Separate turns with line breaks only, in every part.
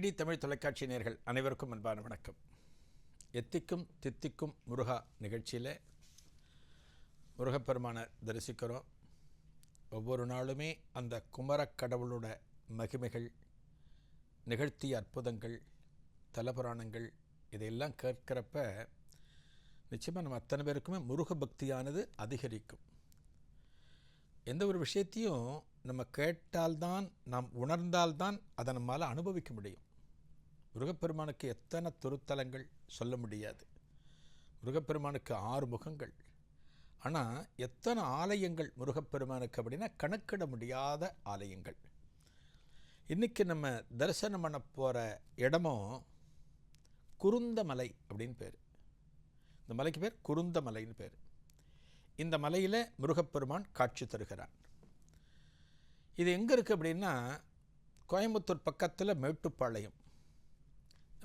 DD Tamil தொலைக்காட்சி நேர்கள் அனைவருக்கும் அன்பான வணக்கம். எத்திக்கும் தித்திக்கும் முருகா நிகழ்ச்சியில் முருகப்பெருமானை தரிசிக்கிறோம். ஒவ்வொரு நாளுமே அந்த குமரக் கடவுளோட மகிமைகள் நிகழ்த்திய அற்புதங்கள் தலபுராணங்கள் இதையெல்லாம் கேட்குறப்ப நிச்சயமாக நம்ம அத்தனை பேருக்குமே முருக பக்தியானது அதிகரிக்கும். எந்த ஒரு விஷயத்தையும் நம்ம கேட்டால்தான் நாம் உணர்ந்தால்தான் அதை நம்மால் அனுபவிக்க முடியும். முருகப்பெருமானுக்கு எத்தனை திருத்தலங்கள் சொல்ல முடியாது. முருகப்பெருமானுக்கு ஆறு முகங்கள். ஆனால் எத்தனை ஆலயங்கள் முருகப்பெருமானுக்கு அப்படின்னா கணக்கிட முடியாத ஆலயங்கள். இன்றைக்கி நம்ம தரிசனம் பண்ண போகிற இடமும் குருந்தமலை அப்படின்னு பேர். இந்த மலைக்கு பேர் குருந்தமலைன்னு பேர். இந்த மலையில் முருகப்பெருமான் காட்சி தருகிறான் இது எங்கே இருக்குது அப்படின்னா கோயம்புத்தூர் பக்கத்தில் மேட்டுப்பாளையம்.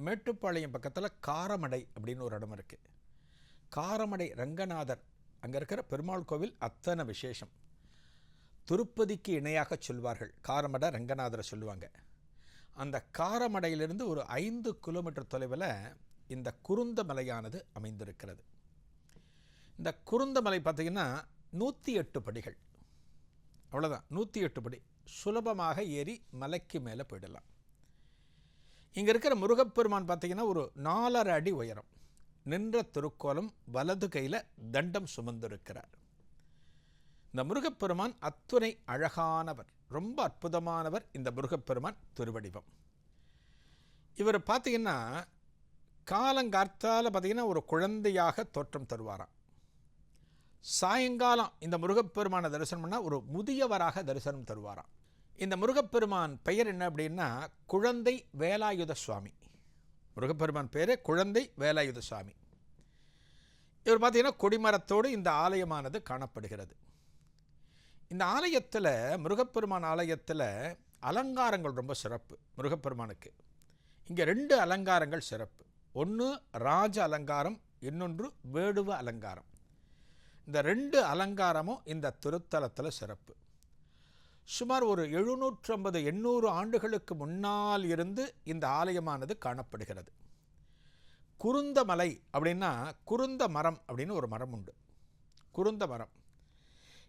மேட்டுப்பாளையம் பக்கத்தில் காரமடை அப்படின்னு ஒரு இடம் இருக்குது காரமடை ரங்கநாதர் அங்கே இருக்கிற பெருமாள் கோவில் அத்தனை விசேஷம். திருப்பதிக்கு இணையாக சொல்வார்கள். காரமடை ரங்கநாதரை சொல்லுவாங்க. அந்த காரமடையிலிருந்து ஒரு ஐந்து கிலோமீட்டர் தொலைவில் இந்த குருந்த மலையானது அமைந்திருக்கிறது. இந்த குருந்தமலை பார்த்திங்கன்னா நூற்றி எட்டு படிகள். அவ்வளோதான் நூற்றி எட்டு படி. சுலபமாக ஏறி மலைக்கு மேலே போயிடலாம். இங்கே இருக்கிற முருகப்பெருமான் பார்த்தீங்கன்னா ஒரு நாலரை அடி உயரம். நின்ற திருக்கோலம் வலது கையில் தண்டம் சுமந்திருக்கிறார். இந்த முருகப்பெருமான் அத்துணை அழகானவர் ரொம்ப அற்புதமானவர் இந்த முருகப்பெருமான் திருவடிவம். இவர் பார்த்தீங்கன்னா காலங்கார்த்தால் பார்த்திங்கன்னா ஒரு குழந்தையாக தோற்றம் தருவாராம். சாயங்காலம் இந்த முருகப்பெருமானை தரிசனம் பண்ணால் ஒரு முதியவராக தரிசனம் தருவாராம். இந்த முருகப்பெருமான் பெயர் என்ன அப்படின்னா குழந்தை வேலாயுத சுவாமி. முருகப்பெருமான் பேர் குழந்தை வேலாயுத சுவாமி. இவர் பார்த்தீங்கன்னா கொடிமரத்தோடு இந்த ஆலயமானது காணப்படுகிறது. இந்த ஆலயத்தில் முருகப்பெருமான் ஆலயத்தில் அலங்காரங்கள் ரொம்ப சிறப்பு முருகப்பெருமானுக்கு. இங்கே ரெண்டு அலங்காரங்கள் சிறப்பு. ஒன்று ராஜ அலங்காரம் இன்னொன்று வேடுவ அலங்காரம். இந்த ரெண்டு அலங்காரமும் இந்த திருத்தலத்தில் சிறப்பு. சுமார் ஒரு எழுநூற்று ஐம்பது எண்ணூறு ஆண்டுகளுக்கு முன்னால் இருந்து இந்த ஆலயமானது காணப்படுகிறது. குருந்த மலை அப்படின்னா குருந்த மரம் அப்படின்னு ஒரு மரம் உண்டு. குருந்த மரம்.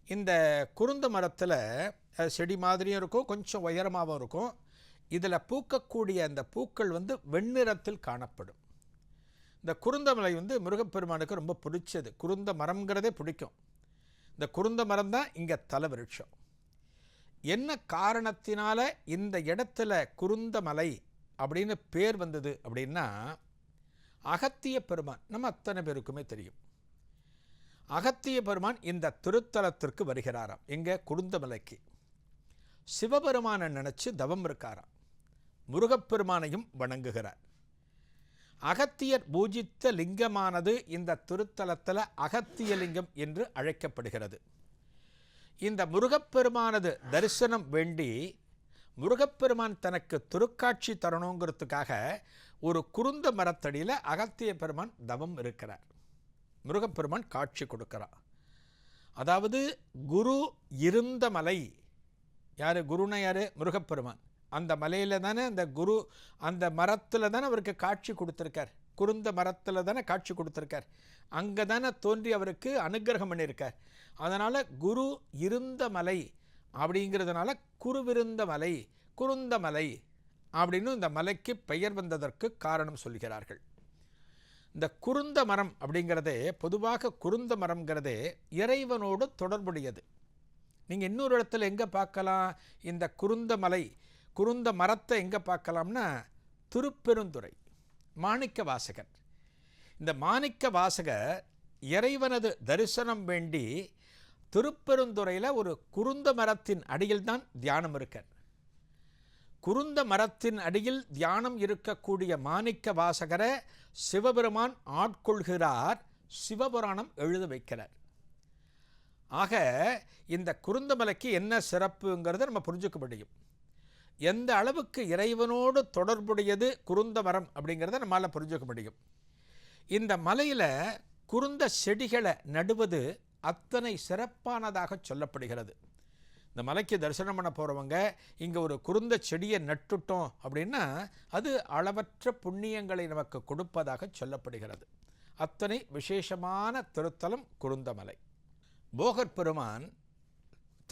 இந்த குருந்த மரத்தில் செடி மாதிரியும் இருக்கும் கொஞ்சம் உயரமாகவும் இருக்கும். இதில் பூக்கக்கூடிய அந்த பூக்கள் வந்து வெண்ணிறத்தில் காணப்படும். இந்த குருந்தமலை வந்து முருகப்பெருமானுக்கு ரொம்ப பிடிச்சது. குருந்த மரம்ங்கிறதே பிடிக்கும். இந்த குருந்த மரம் தான் இங்கே தலவிருட்சம். என்ன காரணத்தினால இந்த இடத்துல குருந்தமலை அப்படின்னு பேர் வந்தது அப்படின்னா அகத்திய பெருமான். நம்ம அத்தனை பேருக்குமே தெரியும். அகத்திய பெருமான் இந்த திருத்தலத்திற்கு வருகிறாராம். எங்க? குருந்தமலைக்கு. சிவபெருமானை நினச்சி தவம் இருக்காராம். முருகப்பெருமானையும் வணங்குகிறார். அகத்தியர் பூஜித்த லிங்கமானது இந்த திருத்தலத்தில் அகத்திய லிங்கம் என்று அழைக்கப்படுகிறது. இந்த முருகப்பெருமானது தரிசனம் வேண்டி முருகப்பெருமான் தனக்கு துருக்காட்சி தரணுங்கிறதுக்காக ஒரு குருந்த மரத்தடியில் அகத்திய பெருமான் தவம் இருக்கிறார். முருகப்பெருமான் காட்சி கொடுக்கிறார். அதாவது குரு இருந்த மலை யார்? குருனா யார்? முருகப்பெருமான். அந்த மலையில் தானே அந்த குரு அந்த மரத்தில் தானே அவருக்கு காட்சி கொடுத்துருக்கார். குருந்த மரத்தில் தானே காட்சி கொடுத்துருக்கார். அங்கே தானே தோன்றி அவருக்கு அனுக்கிரகம் பண்ணியிருக்கார். அதனால் குரு இருந்த மலை அப்படிங்கிறதுனால குருவிருந்த மலை குருந்த மலை அப்படின்னு இந்த மலைக்கு பெயர் வந்ததற்கு காரணம் சொல்கிறார்கள். இந்த குருந்த மரம் அப்படிங்கிறதே பொதுவாக குருந்த மரம்ங்கிறதே இறைவனோடு தொடர்புடையது. நீங்கள் இன்னொரு இடத்துல எங்கே பார்க்கலாம்? இந்த குருந்த மலை குருந்த மரத்தை எங்கே பார்க்கலாம்னா திருப்பெருந்துறை. மாணிக்க வாசகர் இந்த மாணிக்க வாசகர் இறைவனது தரிசனம் வேண்டி திருப்பெருந்துறையில் ஒரு குருந்த மரத்தின் அடியில் தான் தியானம் இருக்கார். குருந்த மரத்தின் அடியில் தியானம் இருக்கக்கூடிய மாணிக்க வாசகரை சிவபெருமான் ஆட்கொள்கிறார் சிவபுராணம் எழுத வைக்கிறார். ஆக இந்த குருந்தமலைக்கு என்ன சிறப்புங்கிறத நம்ம புரிஞ்சுக்க முடியும். எந்த அளவுக்கு இறைவனோடு தொடர்புடையது குருந்த மரம் அப்படிங்கிறத நம்மளால் புரிஞ்சுக்க முடியும். இந்த மலையில் குருந்த செடிகளை நடுவது அத்தனை சிறப்பானதாக சொல்லப்படுகிறது. இந்த மலைக்கு தரிசனம் பண்ண போகிறவங்க இங்கே ஒரு குருந்த செடியை நட்டுட்டோம் அப்படின்னா அது அளவற்ற புண்ணியங்களை நமக்கு கொடுப்பதாக சொல்லப்படுகிறது. அத்தனை விசேஷமான திருத்தலம் குருந்தமலை போகர் பெருமான்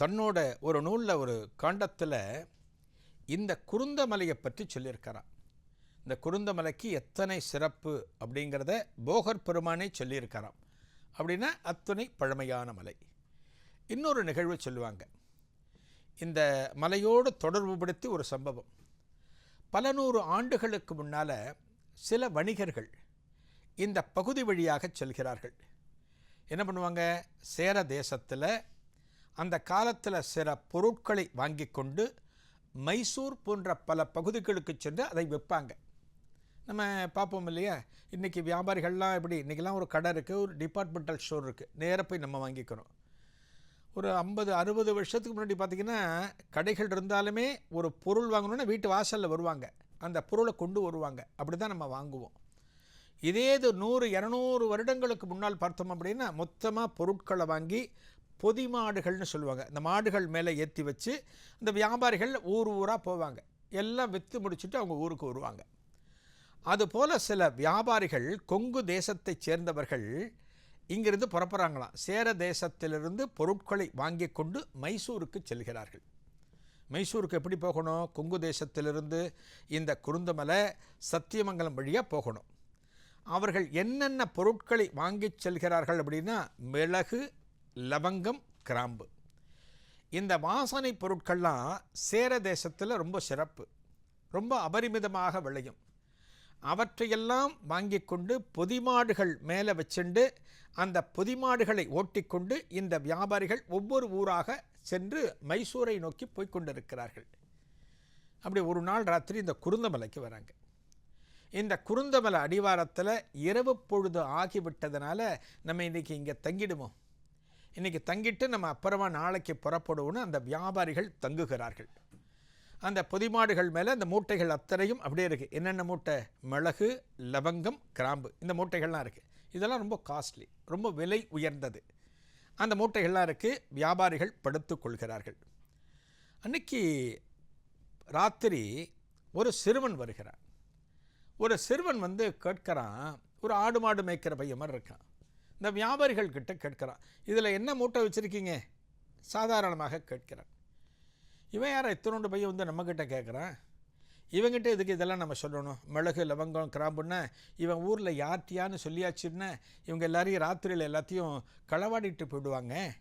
தன்னோட ஒரு நூலில் ஒரு காண்டத்தில் இந்த குருந்தமலையை பற்றி சொல்லியிருக்கிறார். இந்த குருந்தமலைக்கு எத்தனை சிறப்பு அப்படிங்கிறத போகர் பெருமானே சொல்லியிருக்கிறான் அப்படின்னா அத்துணை பழமையான மலை. இன்னொரு நிகழ்வு சொல்லுவாங்க. இந்த மலையோடு தொடர்புபடுத்தி ஒரு சம்பவம். பல நூறு ஆண்டுகளுக்கு முன்னால் சில வணிகர்கள் இந்த பகுதி வழியாக செல்கிறார்கள். என்ன பண்ணுவாங்க? சேர தேசத்தில் அந்த காலத்தில் சில பொருட்களை வாங்கி கொண்டு மைசூர் போன்ற பல பகுதிகளுக்கு சென்று அதை விற்பாங்க. நம்ம பார்ப்போம் இல்லையா? இன்றைக்கி வியாபாரிகள்லாம் எப்படி இன்றைக்கெல்லாம் ஒரு கடை இருக்குது ஒரு டிபார்ட்மெண்டல் ஸ்டோர் இருக்குது நேராக போய் நம்ம வாங்கிக்கிறோம். ஒரு ஐம்பது அறுபது வருஷத்துக்கு முன்னாடி பார்த்திங்கன்னா கடைகள் இருந்தாலுமே ஒரு பொருள் வாங்கணுன்னா வீட்டு வாசலில் வருவாங்க. அந்த பொருளை கொண்டு வருவாங்க. அப்படி தான் நம்ம வாங்குவோம். இதே இது நூறு இரநூறு வருடங்களுக்கு முன்னால் பார்த்தோம் அப்படின்னா மொத்தமாக பொருட்களை வாங்கி பொதி மாடுகள்னு சொல்லுவாங்க. இந்த மாடுகள் மேலே ஏற்றி வச்சு இந்த வியாபாரிகள் ஊர் ஊராக போவாங்க. எல்லாம் விற்று முடிச்சுட்டு அவங்க ஊருக்கு வருவாங்க. அதுபோல் சில வியாபாரிகள் கொங்கு தேசத்தைச் சேர்ந்தவர்கள் இங்கிருந்து புறப்படுறாங்களாம். சேர தேசத்திலிருந்து பொருட்களை வாங்கி கொண்டு மைசூருக்கு செல்கிறார்கள். மைசூருக்கு எப்படி போகணும்? கொங்கு தேசத்திலிருந்து இந்த குருந்தமலை சத்தியமங்கலம் வழியாக போகணும். அவர்கள் என்னென்ன பொருட்களை வாங்கி செல்கிறார்கள் அப்படின்னா மிளகு லவங்கம் கிராம்பு. இந்த வாசனை பொருட்கள்லாம் சேர தேசத்தில் ரொம்ப சிறப்பு. ரொம்ப அபரிமிதமாக விளையும். அவற்றையெல்லாம் வாங்கி கொண்டு பொதிமாடுகள் மேலே வச்சுண்டு அந்த பொதிமாடுகளை ஓட்டிக்கொண்டு இந்த வியாபாரிகள் ஒவ்வொரு ஊராக சென்று மைசூரை நோக்கி போய்கொண்டிருக்கிறார்கள் அப்படி ஒரு நாள் ராத்திரி இந்த குருந்தமலைக்கு வராங்க. இந்த குருந்தமலை அடிவாரத்தில் இரவு பொழுது ஆகிவிட்டதுனால நம்ம இன்றைக்கி இங்கே தங்கிடுவோம். இன்றைக்கி தங்கிட்டு நம்ம அப்புறமா நாளைக்கு புறப்படுவோன்னு அந்த வியாபாரிகள் தங்குகிறார்கள். அந்த பொதிமாடுகள் மேலே அந்த மூட்டைகள் அத்தனையும் அப்படியே இருக்குது என்னென்ன மூட்டை? மிளகு லவங்கம் கிராம்பு. இந்த மூட்டைகள்லாம் இருக்குது இதெல்லாம் ரொம்ப காஸ்ட்லி ரொம்ப விலை உயர்ந்தது. அந்த மூட்டைகள்லாம் இருக்குது வியாபாரிகள் படுத்து கொள்கிறார்கள். அன்னைக்கு ராத்திரி ஒரு சிறுவன் வருகிறான். ஒரு சிறுவன் வந்து கேட்குறான். ஒரு ஆடு மாடு மேய்க்கிற பையன் மாதிரி இருக்கான். இந்த வியாபாரிகள் கிட்ட கேட்குறான். இதில் என்ன மூட்டை வச்சுருக்கீங்க? சாதாரணமாக கேட்கிறான். இவன் யாரை? இத்தனோண்டு பையன் வந்து நம்மக்கிட்ட கேட்குறான். இவங்கிட்ட இதுக்கு இதெல்லாம் நம்ம சொல்லணும்? மிளகு லவங்கம் கிராம்புன்னு இவன் ஊரில் யார்ட்டியான்னு சொல்லியாச்சுன்னு இவங்க எல்லாரையும் ராத்திரியில் எல்லாத்தையும் களவாடிட்டு போயிடுவாங்க.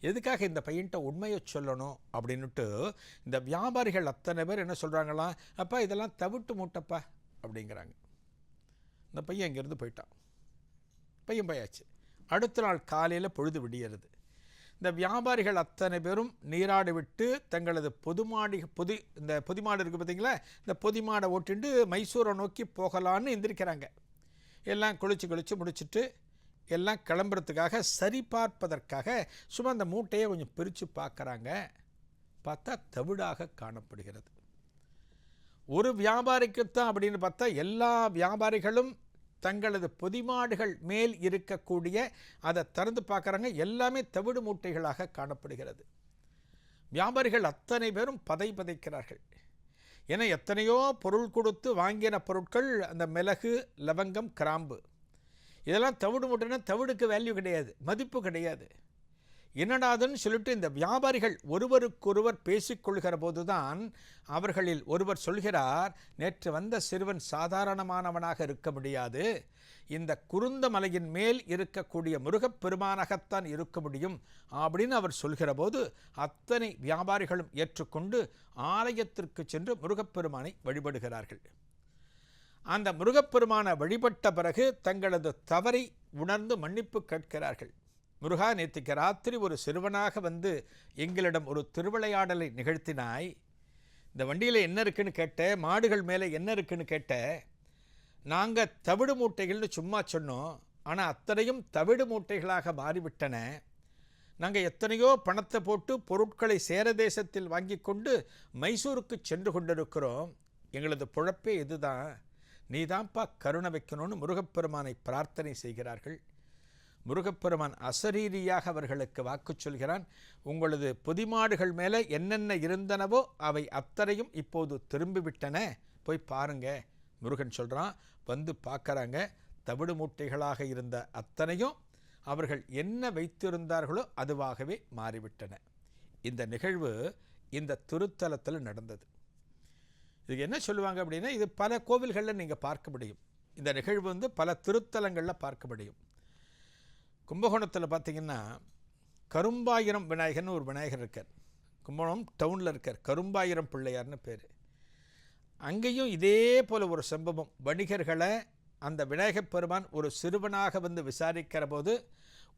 எதுக்காக இந்த பையன்கிட்ட உண்மையை சொல்லணும் அப்படின்னுட்டு இந்த வியாபாரிகள் அத்தனை பேர் என்ன சொல்கிறாங்களாம் அப்பா இதெல்லாம் தவிட்டு மூட்டப்பா அப்படிங்கிறாங்க. இந்த பையன் இங்கேருந்து போயிட்டான். பையன் பையாச்சு. அடுத்த நாள் காலையில் பொழுது விடியறது. இந்த வியாபாரிகள் அத்தனை பேரும் நீராடி விட்டு தங்களது பொதுமாடி பொதி இந்த பொதிமாடு இருக்குது பார்த்தீங்களா இந்த பொதிமாடை ஓட்டிட்டு மைசூரை நோக்கி போகலான்னு எந்திரிக்கிறாங்க. எல்லாம் குளிச்சு குளிச்சு முடிச்சுட்டு எல்லாம் கிளம்புறதுக்காக சரி பார்ப்பதற்காக சும்மா அந்த மூட்டையை கொஞ்சம் பிரித்து பார்க்குறாங்க. பார்த்தா தவிடாக காணப்படுகிறது. ஒரு வியாபாரிக்குத்தான் அப்படின்னு பார்த்தா எல்லா வியாபாரிகளும் தங்களது பொதிமாடுகள் மேல் இருக்கக்கூடிய அதை திறந்து பார்க்குறாங்க. எல்லாமே தவிடு மூட்டைகளாக காணப்படுகிறது. வியாபாரிகள் அத்தனை பேரும் பதை பதைக்கிறார்கள். என எத்தனையோ பொருள் கொடுத்து வாங்கின பொருட்கள் அந்த மிளகு லவங்கம் கிராம்பு. இதெல்லாம் தவிடு மூட்டைன்னா தவிடுக்கு வேல்யூ கிடையாது மதிப்பு கிடையாது. என்னடாதுன்னு சொல்லிட்டு இந்த வியாபாரிகள் ஒருவருக்கொருவர் பேசிக்கொள்கிற போதுதான் அவர்களில் ஒருவர் சொல்கிறார் நேற்று வந்த சிறுவன் சாதாரணமானவனாக இருக்க முடியாது. இந்த குருந்த மலையின் மேல் இருக்கக்கூடிய முருகப்பெருமானாகத்தான் இருக்க முடியும் அப்படின்னு அவர் சொல்கிற போது அத்தனை வியாபாரிகளும் ஏற்றுக்கொண்டு ஆலயத்திற்கு சென்று முருகப்பெருமானை வழிபடுகிறார்கள். அந்த முருகப்பெருமானை வழிபட்ட பிறகு தங்களது தவறை உணர்ந்து மன்னிப்பு கேட்கிறார்கள். முருகா நேற்றுக்கு ராத்திரி ஒரு சிறுவனாக வந்து எங்களிடம் ஒரு திருவிளையாடலை நிகழ்த்தினாய். இந்த வண்டியில் என்ன இருக்குன்னு கேட்ட மாடுகள் மேலே என்ன இருக்குன்னு கேட்ட நாங்கள் தவிடு மூட்டைகள்னு சும்மா சொன்னோம் ஆனால் அத்தனையும் தவிடு மூட்டைகளாக மாறிவிட்டன. நாங்கள் எத்தனையோ பணத்தை போட்டு பொருட்களை சேர தேசத்தில் வாங்கி கொண்டு மைசூருக்கு சென்று கொண்டிருக்கிறோம். எங்களது புழப்பே இதுதான். நீதான்ப்பா கருணை வைக்கணும்னு முருகப்பெருமானை பிரார்த்தனை செய்கிறார்கள். முருகப்பெருமான் அசரீரியாக அவர்களுக்கு வாக்கு சொல்கிறான். உங்களது பொதிமாடுகள் மேலே என்னென்ன இருந்தனவோ அவை அத்தனையும் இப்போது திரும்பிவிட்டன. போய் பாருங்க. முருகன் சொல்கிறான் வந்து பார்க்குறாங்க. தவிடு மூட்டைகளாக இருந்த அத்தனையும் அவர்கள் என்ன வைத்திருந்தார்களோ அதுவாகவே மாறிவிட்டன. இந்த நிகழ்வு இந்த திருத்தலத்தில் நடந்தது. இதுக்கு என்ன சொல்லுவாங்க அப்படின்னா இது பல கோவில்களில் நீங்கள் பார்க்க முடியும். இந்த நிகழ்வு வந்து பல திருத்தலங்களில் பார்க்க முடியும். கும்பகோணத்தில் பார்த்தீங்கன்னா கரும்பாயிரம் விநாயகர்னு ஒரு விநாயகர் இருக்கார். கும்பகோணம் டவுனில் இருக்கார். கரும்பாயிரம் பிள்ளையார்னு பேர். அங்கேயும் இதே போல் ஒரு சம்பவம். வணிகர்களை அந்த விநாயகப் பெருமான் ஒரு சிறுவனாக வந்து விசாரிக்கிற போது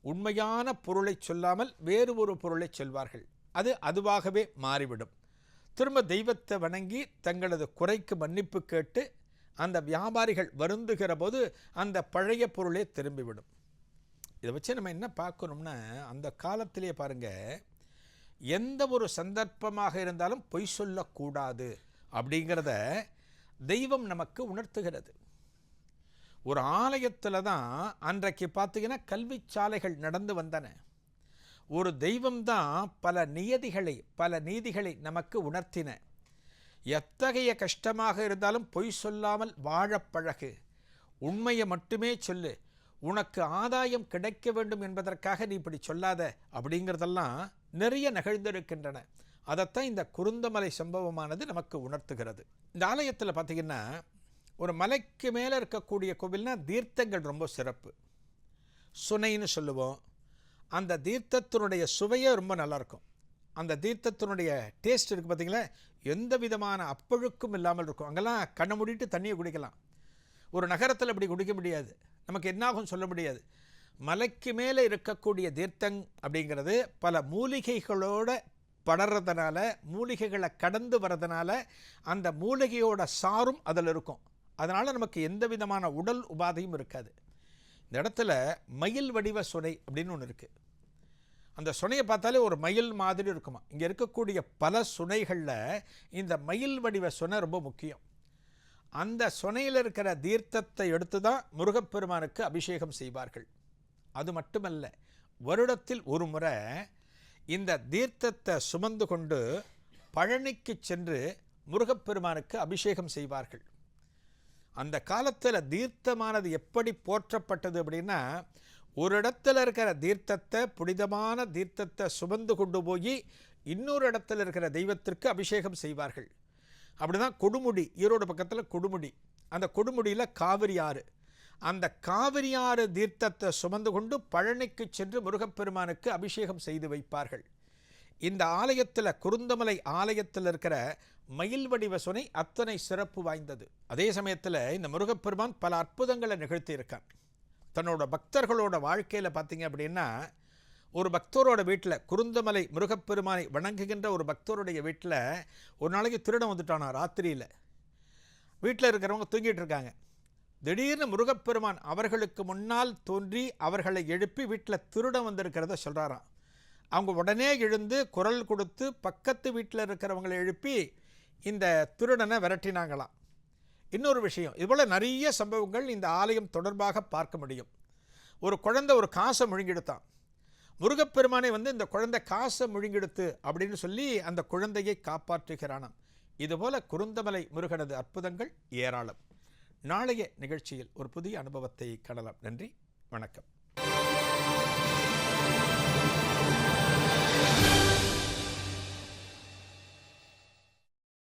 உண்மையான பொருளை சொல்லாமல் வேறு ஒரு பொருளை சொல்வார்கள். அது அதுவாகவே மாறிவிடும். திரும்ப தெய்வத்தை வணங்கி தங்களது குறைக்கு மன்னிப்பு கேட்டு அந்த வியாபாரிகள் வருந்துகிற போது அந்த பழைய பொருளே திரும்பிவிடும். இதை வச்சு நம்ம என்ன பார்க்கணும்னா அந்த காலத்திலே பாருங்க எந்த ஒரு சந்தர்ப்பமாக இருந்தாலும் பொய் சொல்லக்கூடாது அப்படிங்கிறத தெய்வம் நமக்கு உணர்த்துகிறது. ஒரு ஆலயத்தில் தான் அன்றைக்கு பார்த்தீங்கன்னா கல்வி சாலைகள் நடந்து வந்தன. ஒரு தெய்வம்தான் பல நியதிகளை பல நீதிகளை நமக்கு உணர்த்தின. எத்தகைய கஷ்டமாக இருந்தாலும் பொய் சொல்லாமல் வாழப்பழகு உண்மையை மட்டுமே சொல்லு. உனக்கு ஆதாயம் கிடைக்க வேண்டும் என்பதற்காக நீ இப்படி சொல்லாத அப்படிங்கிறதெல்லாம் நிறைய நிகழ்ந்திருக்கின்றன. அதைத்தான் இந்த குருந்தமலை சம்பவமானது நமக்கு உணர்த்துகிறது. இந்த ஆலயத்தில் பார்த்தீங்கன்னா ஒரு மலைக்கு மேலே இருக்கக்கூடிய கோவில்னா தீர்த்தங்கள் ரொம்ப சிறப்பு. சுனைன்னு சொல்லுவோம். அந்த தீர்த்தத்தினுடைய சுவையே ரொம்ப நல்லாயிருக்கும். அந்த தீர்த்தத்தினுடைய டேஸ்ட் இருக்குது பார்த்தீங்களா எந்த விதமான அப்பழுக்கும் இல்லாமல் இருக்கும். அங்கெல்லாம் கண்ணை மூடிட்டு தண்ணியை குடிக்கலாம். ஒரு நகரத்தில் அப்படி குடிக்க முடியாது. நமக்கு என்னாகும் சொல்ல முடியாது. மலைக்கு மேலே இருக்கக்கூடிய தீர்த்தங் அப்படிங்கிறது பல மூலிகைகளோட படறதுனால மூலிகைகளை கடந்து வரதுனால அந்த மூலிகையோட சாரும் அதில் இருக்கும். அதனால் நமக்கு எந்த விதமான உடல் உபாதையும் இருக்காது. இந்த இடத்துல மயில் வடிவ சுனை அப்படின்னு ஒன்று இருக்குது அந்த சுனையை பார்த்தாலே ஒரு மயில் மாதிரி இருக்குமா? இங்கே இருக்கக்கூடிய பல சுனைகளில் இந்த மயில் வடிவ சுனை ரொம்ப முக்கியம். அந்த சுனையில் இருக்கிற தீர்த்தத்தை எடுத்து தான் முருகப்பெருமானுக்கு அபிஷேகம் செய்வார்கள். அது மட்டுமல்ல வருடத்தில் ஒரு முறை இந்த தீர்த்தத்தை சுமந்து கொண்டு பழனிக்கு சென்று முருகப்பெருமானுக்கு அபிஷேகம் செய்வார்கள். அந்த காலத்தில் தீர்த்தமானது எப்படி போற்றப்பட்டது அப்படின்னா ஒரு இடத்துல இருக்கிற தீர்த்தத்தை புனிதமான தீர்த்தத்தை சுமந்து கொண்டு போய் இன்னொரு இடத்துல இருக்கிற தெய்வத்திற்கு அபிஷேகம் செய்வார்கள். அப்படிதான் கொடுமுடி ஈரோடு பக்கத்தில் கொடுமுடி. அந்த கொடுமுடியில் காவிரி ஆறு. அந்த காவிரி ஆறு தீர்த்தத்தை சுமந்து கொண்டு பழனிக்கு சென்று முருகப்பெருமானுக்கு அபிஷேகம் செய்து வைப்பார்கள். இந்த ஆலயத்தில் குருந்தமலை ஆலயத்தில் இருக்கிற மயில் வடிவ சுனை அத்தனை சிறப்பு வாய்ந்தது. அதே சமயத்தில் இந்த முருகப்பெருமான் பல அற்புதங்களை நிகழ்த்தியிருக்கான் தன்னோட பக்தர்களோட வாழ்க்கையில் பார்த்தீங்க அப்படின்னா ஒரு பக்தரோட வீட்டில் குருந்தமலை முருகப்பெருமானை வணங்குகின்ற ஒரு பக்தருடைய வீட்டில் ஒரு நாளைக்கு திருடன் வந்துட்டானா ராத்திரியில். வீட்டில் இருக்கிறவங்க தூங்கிட்டு இருக்காங்க. திடீர்னு முருகப்பெருமான் அவர்களுக்கு முன்னால் தோன்றி அவர்களை எழுப்பி வீட்டில் திருடன் வந்திருக்கிறத சொல்கிறாராம் அவங்க உடனே எழுந்து குரல் கொடுத்து பக்கத்து வீட்டில் இருக்கிறவங்களை எழுப்பி இந்த திருடனை விரட்டினாங்களாம். இன்னொரு விஷயம் இதுபோல் நிறைய சம்பவங்கள் இந்த ஆலயம் தொடர்பாக பார்க்க முடியும். ஒரு குழந்தை ஒரு காசை முழுங்கெடுத்தான். முருகப்பெருமானை வந்து இந்த குழந்தை காசை முழுங்கெடுத்து அப்படின்னு சொல்லி அந்த குழந்தையை காப்பாற்றுகிறானாம். இதுபோல குருந்தமலை முருகனது அற்புதங்கள் ஏராளம். நாளைய நிகழ்ச்சியில் ஒரு புதிய அனுபவத்தை காணலாம். நன்றி. வணக்கம்.